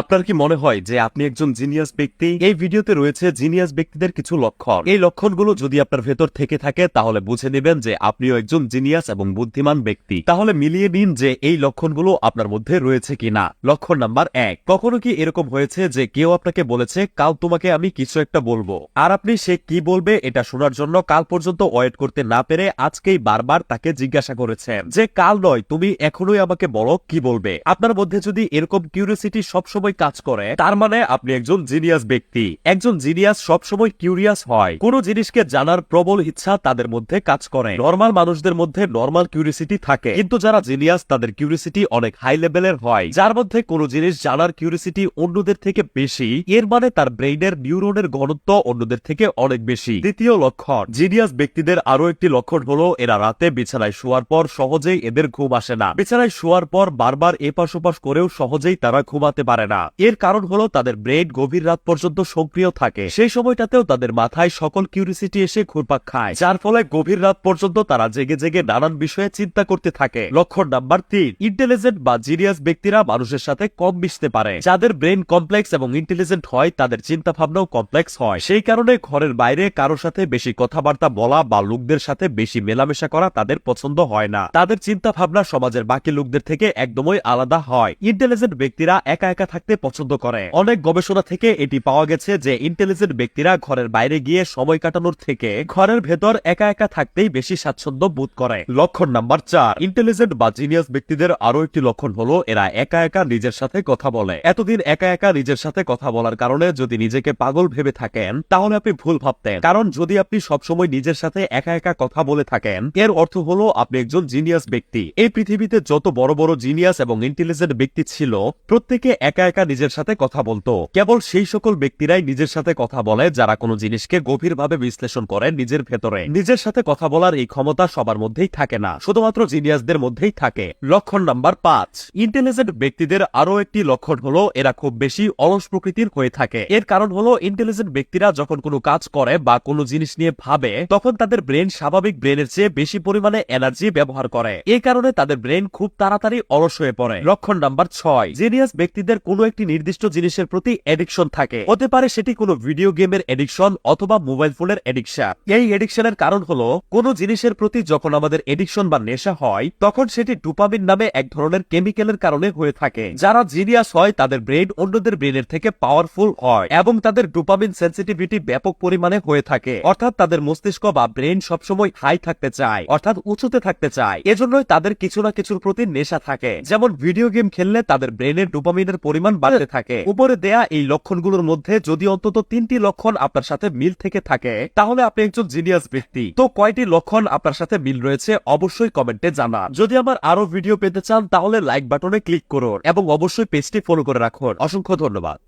আপনার কি মনে হয় যে আপনি একজন জিনিয়াস ব্যক্তি? এই ভিডিওতে রয়েছে জিনিয়াস ব্যক্তিদের কিছু লক্ষণ। এই লক্ষণগুলো যদি আপনার ভেতর থেকে থাকে, তাহলে বুঝে নেবেন যে আপনিও একজন জিনিয়াস এবং বুদ্ধিমান ব্যক্তি। তাহলে মিলিয়ে নিন যে এই লক্ষণগুলো আপনার মধ্যে রয়েছে কিনা। লক্ষণ নাম্বার এক, কখনো কি এরকম হয়েছে যে কেউ আপনাকে বলেছে, কাল তোমাকে আমি কিছু একটা বলব। আর আপনি সে কি বলবে, এটা শোনার জন্য কাল পর্যন্ত ওয়েট করতে না পেরে আজকেই বারবার তাকে জিজ্ঞাসা করেছেন যে, কাল নয়, তুমি এখনোই আমাকে বলো কি বলবে? আপনার মধ্যে যদি এরকম কিউরিয়াসিটি সবসময় কাজ করে, তার মানে আপনি একজন জিনিয়াস ব্যক্তি। একজন জিনিয়াস সবসময় কিউরিয়াস হয়। কোন জিনিসকে জানার প্রবল ইচ্ছা তাদের মধ্যে কাজ করে। নর্মাল মানুষদের মধ্যে নর্মাল কিউরিয়াসিটি থাকে। কিন্তু যারা জিনিয়াস তাদের কিউরিয়াসিটি অনেক হাই লেভেলের হয়। যার মধ্যে কোন জিনিস জানার কিউরিয়াসিটি অন্যদের থেকে বেশি, এর মানে তার ব্রেইনের নিউরনের ঘনত্ব অন্যদের থেকে অনেক বেশি। দ্বিতীয় লক্ষণ জিনিয়াস ব্যক্তিদের আরও একটি লক্ষণ হলো, এরা রাতে বিছানায় শোয়ার পর সহজেই এদের ঘুম আসে না। বিছানায় শোয়ার পর বারবার এপাশ ওপাশ করেও সহজেই তারা ঘুমাতে পারে না। এর কারণ হলো তাদের ব্রেন গভীর রাত পর্যন্ত সক্রিয় থাকে। সেই সময়টাতেও তাদের মাথায় সকল কিউরিসিটি এসে ঘুরপাক খায়, যার ফলে গভীর রাত পর্যন্ত তারা জেগে জেগে নানান বিষয়ে চিন্তা করতে থাকে। লক্ষণ নাম্বার তিন ইন্টেলিজেন্ট বা জিনিয়াস ব্যক্তিরা মানুষের সাথে কম মিশতে পারে। যাদের ব্রেন কমপ্লেক্স এবং ইন্টেলিজেন্ট হয়, তাদের চিন্তা ভাবনাও কমপ্লেক্স হয়। সেই কারণে ঘরের বাইরে কারোর সাথে বেশি কথাবার্তা বলা বা লোকদের সাথে বেশি মেলামেশা করা তাদের পছন্দ হয় না। তাদের চিন্তা ভাবনা সমাজের বাকি লোকদের থেকে একদমই আলাদা হয়। ইন্টেলিজেন্ট ব্যক্তিরা একা একা থাকতে পছন্দ করে। অনেক গবেষণা থেকে এটি পাওয়া গেছে যে ইন্টেলিজেন্ট ব্যক্তিরা ঘরের বাইরে গিয়ে সময় কাটানোর থেকে ঘরের ভেতর একা একা থাকতেই বেশি স্বাচ্ছন্দ্য বোধ করে। লক্ষণ নাম্বার চার ইন্টেলিজেন্ট বা জিনিয়াস ব্যক্তিদের আরও একটি লক্ষণ হলো এরা একা একা নিজের সাথে কথা বলে। এতদিন একা একা নিজের সাথে কথা বলার কারণে যদি নিজেকে পাগল ভেবে থাকেন, তাহলে আপনি ভুল ভাবতেন। কারণ যদি আপনি সবসময় নিজের সাথে একা একা কথা বলে থাকেন, এর অর্থ হলো আপনি একজন জিনিয়াস ব্যক্তি। এই পৃথিবীতে যত বড় বড় জিনিয়াস এবং ইন্টেলিজেন্ট ব্যক্তি ছিল, প্রত্যেকে একা একা নিজের সাথে কথা বলতো। কেবল সেই সকল ব্যক্তিরাই নিজের সাথে কথা বলে, যারা কোনো জিনিসকে গভীরভাবে বিশ্লেষণ করে নিজের ভেতরে। নিজের সাথে কথা বলার এই ক্ষমতা সবার মধ্যেই থাকে না, শুধুমাত্র জিনিয়াসদের মধ্যেই থাকে। লক্ষণ নাম্বার পাঁচ। ইন্টেলিজেন্ট ব্যক্তিদের আরও একটি লক্ষণ হলো, এরা খুব বেশি অলস প্রকৃতির হয়ে থাকে। এর কারণ হলো, ইন্টেলিজেন্ট ব্যক্তিরা যখন কোনো কাজ করে বা কোনো জিনিস নিয়ে ভাবে, তখন তাদের ব্রেন স্বাভাবিক ব্রেনের চেয়ে বেশি পরিমাণে এনার্জি ব্যবহার করে। এই কারণে তাদের ব্রেন খুব তাড়াতাড়ি অলস হয়ে পড়ে। লক্ষণ নাম্বার ছয়। জিনিয়াস ব্যক্তিদের কোনো একটি নির্দিষ্ট জিনিসের প্রতি এডিকশন থাকে। হতে পারে সেটি কোনো ভিডিও গেমের এডিকশন অথবা মোবাইল ফোনের এডিকশন এই এডিকশনের কারণ হলো, কোনো জিনিসের প্রতি যখন আমাদের এডিকশন বা নেশা হয়, তখন সেটি ডুপামিন নামে এক ধরনের কেমিক্যালের কারণে হয়ে থাকে। যারা জিনিয়াস হয়, তাদের ব্রেন অন্যদের ব্রেনের থেকে পাওয়ারফুল হয় এবং তাদের ডুপামিন সেন্সিটিভিটি ব্যাপক পরিমাণে হয়ে থাকে। অর্থাৎ তাদের মস্তিষ্ক বা ব্রেন সবসময় হাই থাকতে চায়, অর্থাৎ উঁচুতে থাকতে চায়। এজন্যই তাদের কিছু না কিছুর প্রতি নেশা থাকে। যেমন ভিডিও গেম খেললে তাদের ব্রেনের ডোপামিনের পরিমাণ বাড়তে থাকে। উপরে দেয়া এই লক্ষণগুলোর মধ্যে যদি অন্তত তিনটি লক্ষণ আপনার সাথে মিল থেকে থাকে তাহলে আপনি একজন জিনিয়াস ব্যক্তি। তো কয়টি লক্ষণ আপনার সাথে মিল রয়েছে অবশ্যই কমেন্টে জানান। যদি আমার আরও ভিডিও পেতে চান তাহলে লাইক বাটনে ক্লিক করুন এবং অবশ্যই পেজটি ফলো করে রাখুন। অসংখ্য ধন্যবাদ।